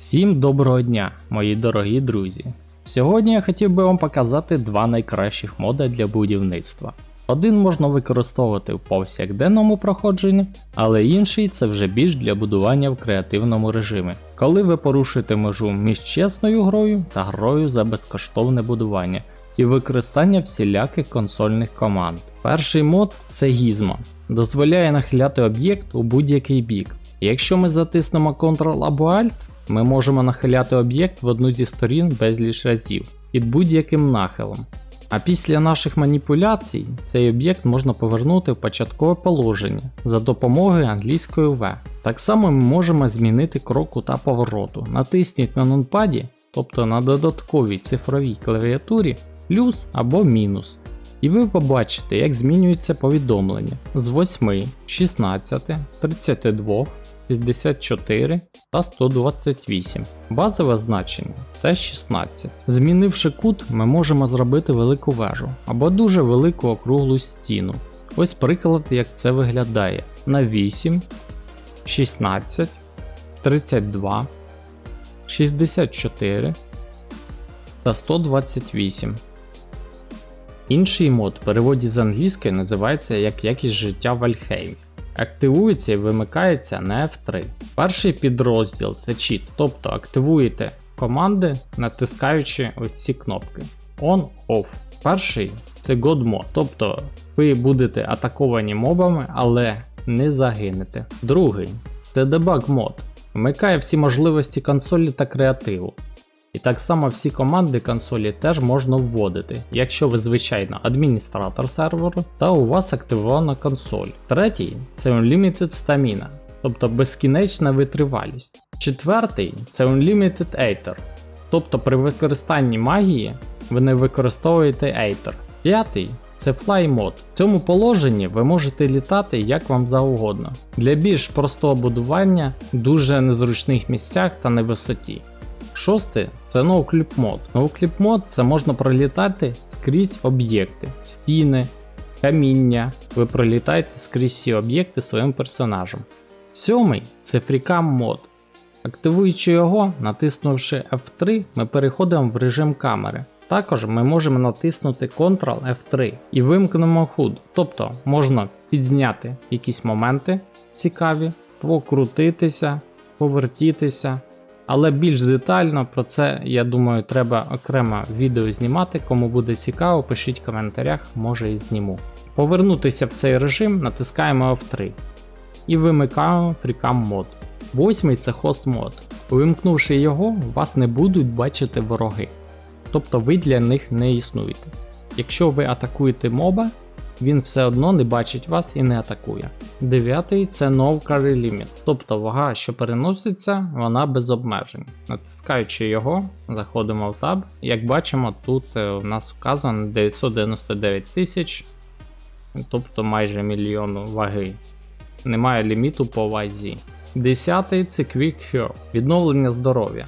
Всім доброго дня, мої дорогі друзі. Сьогодні я хотів би вам показати два найкращих моди для будівництва. Один можна використовувати в повсякденному проходженні, але інший це вже більш для будування в креативному режимі, коли ви порушуєте межу між чесною грою та грою за безкоштовне будування і використання всіляких консольних команд. Перший мод це Gizmo. Дозволяє нахиляти об'єкт у будь-який бік. Якщо ми затиснемо Ctrl або Alt, ми можемо нахиляти об'єкт в одну зі сторін безліч разів під будь-яким нахилом. А після наших маніпуляцій цей об'єкт можна повернути в початкове положення за допомогою англійської V. Так само ми можемо змінити крок кута повороту. Натисніть на нунпаді, тобто на додатковій цифровій клавіатурі, плюс або мінус. І ви побачите, як змінюється повідомлення з 8, 16, 32, 64 та 128. Базове значення це 16. Змінивши кут, ми можемо зробити велику вежу або дуже велику округлу стіну. Ось приклад, як це виглядає на 8, 16, 32, 64 та 128. Інший мод в переводі з англійської називається як якість життя в Альхеймі. Активується і вимикається на F3. Перший підрозділ це чіт, тобто активуєте команди, натискаючи оці кнопки On-Off. Перший це God Mode, тобто ви будете атаковані мобами, але не загинете. Другий це Debug мод. Вмикає всі можливості консолі та креативу. І так само всі команди консолі теж можна вводити, якщо ви звичайно адміністратор серверу та у вас активована консоль. Третій це Unlimited Stamina, тобто безкінечна витривалість. Четвертий це Unlimited Aether, тобто при використанні магії ви не використовуєте Aether. П'ятий це Fly мод. В цьому положенні ви можете літати як вам завгодно. Для більш простого будування в дуже незручних місцях та на висоті. Шосте це NoClip мод. NoClip це можна пролітати скрізь об'єкти, стіни, каміння. Ви пролітаєте скрізь всі об'єкти своїм персонажем. Сьомий це FreeCam мод. Активуючи його, натиснувши F3, ми переходимо в режим камери. Також ми можемо натиснути Ctrl F3 і вимкнемо HUD. Тобто можна підзняти якісь моменти цікаві, покрутитися, повертітися. Але більш детально про це, я думаю, треба окремо відео знімати. Кому буде цікаво, пишіть в коментарях, може і зніму. Повернутися в цей режим натискаємо F3 і вимикаємо FreeCam мод. Восьмий це хост мод. Увімкнувши його, вас не будуть бачити вороги. Тобто ви для них не існуєте. Якщо ви атакуєте моба, він все одно не бачить вас і не атакує. Дев'ятий це No Carry Limit, тобто вага, що переноситься, вона без обмежень. Натискаючи його, заходимо в таб. Як бачимо, тут е, у нас вказано 999 тисяч, тобто майже мільйон ваги. Немає ліміту по вазі. Десятий це Quick Cure, відновлення здоров'я.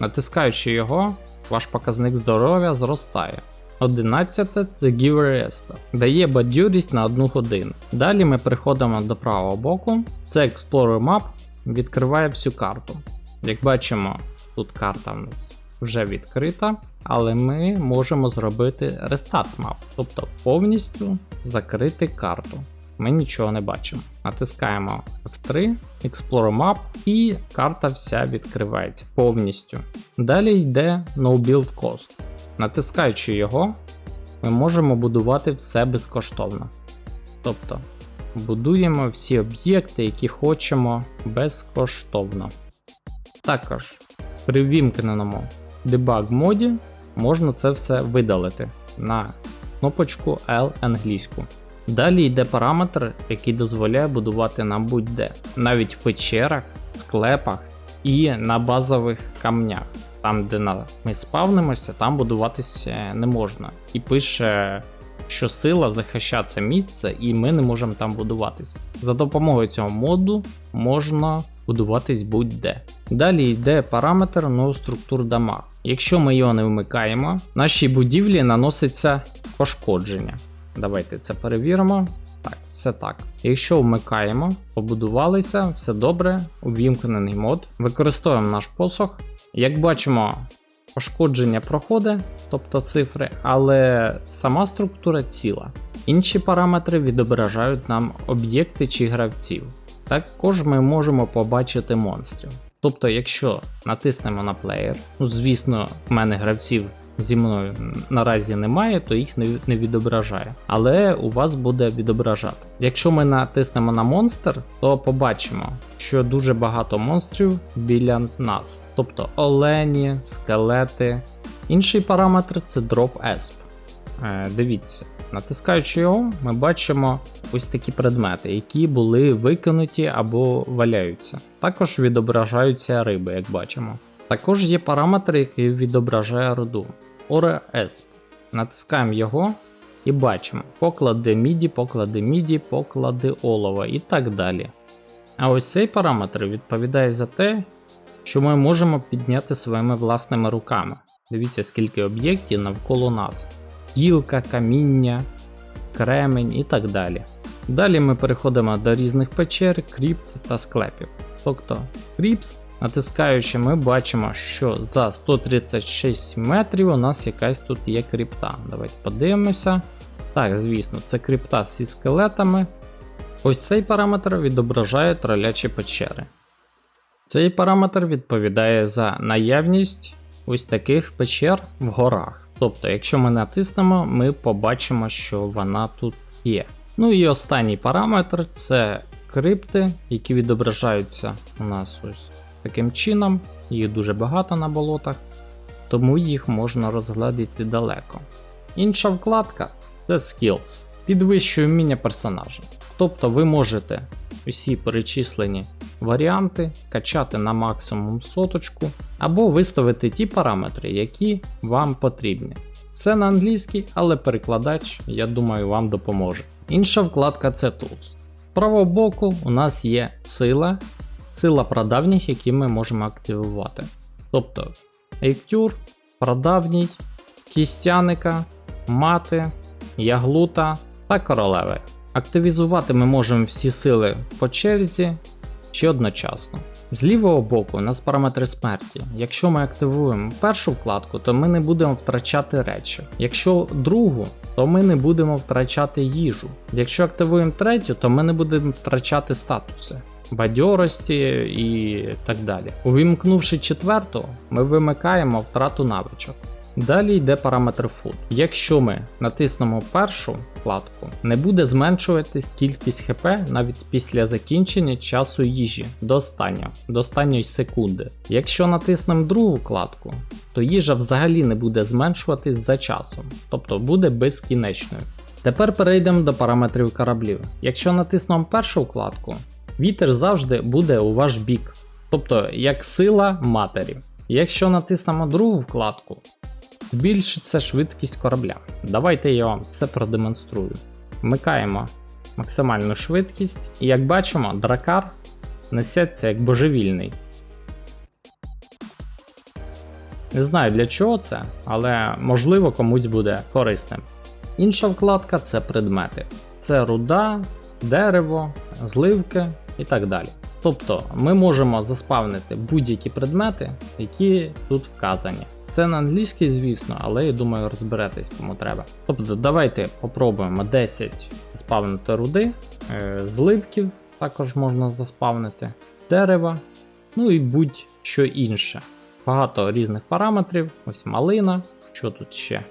Натискаючи його, ваш показник здоров'я зростає. 11 це Giver Rest, дає бадьорість на 1 годину. Далі ми переходимо до правого боку. Це Explorer Map, відкриває всю карту. Як бачимо, тут карта в нас вже відкрита, але ми можемо зробити Restart Map, тобто повністю закрити карту. Ми нічого не бачимо. Натискаємо F3, Explorer Map і карта вся відкривається повністю. Далі йде No Build Cost. Натискаючи його, ми можемо будувати все безкоштовно. Тобто будуємо всі об'єкти, які хочемо безкоштовно. Також при ввімкненому дебаг моді можна це все видалити на кнопочку L англійську. Далі йде параметр, який дозволяє будувати нам будь-де, навіть в печерах, склепах і на базових камнях. Там, де ми спавнимося, там будуватися не можна. І пише, що сила захищає це місце, і ми не можемо там будуватися. За допомогою цього моду можна будуватись будь-де. Далі йде параметр No Structure Damage. Якщо ми його не вмикаємо, нашій будівлі наноситься пошкодження. Давайте це перевіримо. Так, все так. Якщо вмикаємо, побудувалися, все добре, увімкнений мод. Використовуємо наш посох. Як бачимо, пошкодження проходить, тобто цифри, але сама структура ціла. Інші параметри відображають нам об'єкти чи гравців. Також ми можемо побачити монстрів. Тобто, якщо натиснемо на плеєр, ну звісно, в мене гравців зі мною наразі немає, то їх не, відображає. Але у вас буде відображати. Якщо ми натиснемо на монстр, то побачимо, що дуже багато монстрів біля нас. Тобто олені, скелети. Інший параметр це Drop Esp. Е, дивіться, натискаючи його, ми бачимо ось такі предмети, які були викинуті або валяються. Також відображаються риби, як бачимо. Також є параметр, який відображає руду. Ore Esp. Натискаємо його і бачимо поклади міді, поклади міді, поклади олова і так далі. А ось цей параметр відповідає за те, що ми можемо підняти своїми власними руками. Дивіться, скільки об'єктів навколо нас: гілка, каміння, кремень і так далі. Далі ми переходимо до різних печер, кріпт та склепів. Тобто, кріпс, натискаючи, ми бачимо, що за 136 метрів у нас якась тут є крипта. Давайте подивимося. Так, звісно, це крипта зі скелетами. Ось цей параметр відображає тролячі печери. Цей параметр відповідає за наявність ось таких печер в горах. Тобто, якщо ми натиснемо, ми побачимо, що вона тут є. Ну і останній параметр це крипти, які відображаються у нас ось таким чином. Їх дуже багато на болотах, тому їх можна розглядіти далеко. Інша вкладка це Skills, підвищує вміння персонажа. Тобто ви можете усі перечислені варіанти качати на максимум соточку, або виставити ті параметри, які вам потрібні. Все на англійській, але перекладач, я думаю, вам допоможе. Інша вкладка це Tools. З правого боку у нас є сила, сила прадавніх, які ми можемо активувати. Тобто Ейктюр, прадавній, кістяника, мати, яглута та королеви. Активізувати ми можемо всі сили по черзі чи одночасно. З лівого боку у нас параметри смерті. Якщо ми активуємо першу вкладку, то ми не будемо втрачати речі. Якщо другу, то ми не будемо втрачати їжу. Якщо активуємо третю, то ми не будемо втрачати статуси. Бадьорості і так далі. Увімкнувши четверту, ми вимикаємо втрату навичок. Далі йде параметр Food. Якщо ми натиснемо першу вкладку, не буде зменшуватись кількість ХП навіть після закінчення часу їжі до останнього, до останньої секунди. Якщо натиснемо другу вкладку, то їжа взагалі не буде зменшуватись за часом, тобто буде безкінечною. Тепер перейдемо до параметрів кораблів. Якщо натиснемо першу вкладку, вітер завжди буде у ваш бік, тобто як сила матері. Якщо натиснемо другу вкладку, збільшиться швидкість корабля. Давайте я вам це продемонструю. Вмикаємо максимальну швидкість, і як бачимо, дракар несеться як божевільний. Не знаю для чого це, але можливо комусь буде корисним. Інша вкладка це предмети. Це руда, дерево, зливки і так далі. Тобто ми можемо заспавнити будь-які предмети, які тут вказані. Це на англійській, звісно, але я думаю, розберетесь кому треба. Тобто, давайте попробуємо 10 заспавнити руди, е, зливків також можна заспавнити, дерева, ну і будь-що інше. Багато різних параметрів, ось малина, що тут ще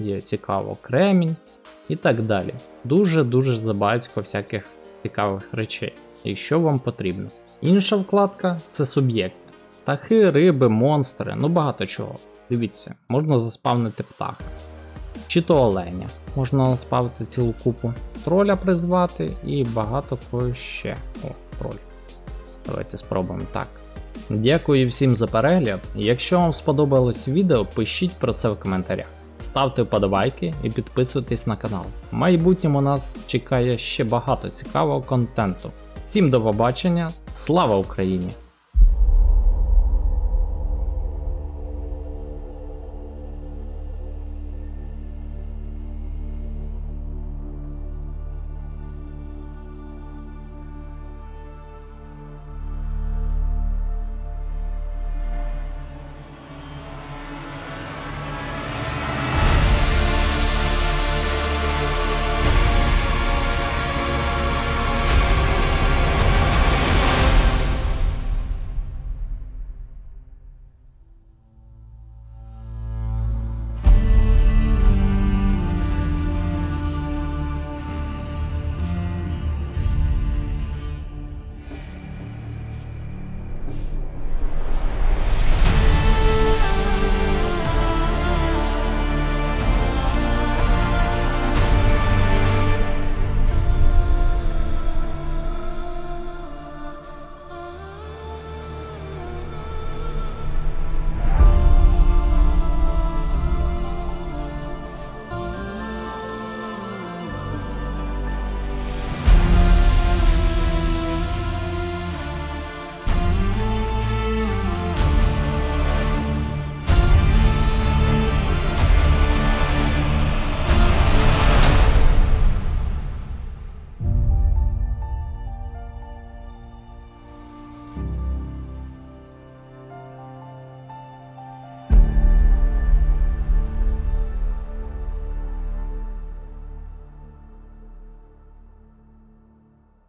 є цікаво, кремінь і так далі. Дуже-дуже забагатько всяких цікавих речей, якщо вам потрібно. Інша вкладка це суб'єкти. Птахи, риби, монстри, ну багато чого. Дивіться, можна заспавнити птаха. Чи то оленя. Можна заспавити цілу купу. Троля призвати і багато кого ще. О, троль. Давайте спробуємо так. Дякую всім за перегляд. Якщо вам сподобалось відео, пишіть про це в коментарях. Ставте вподобайки і підписуйтесь на канал. В майбутньому нас чекає ще багато цікавого контенту. Всім до побачення, слава Україні!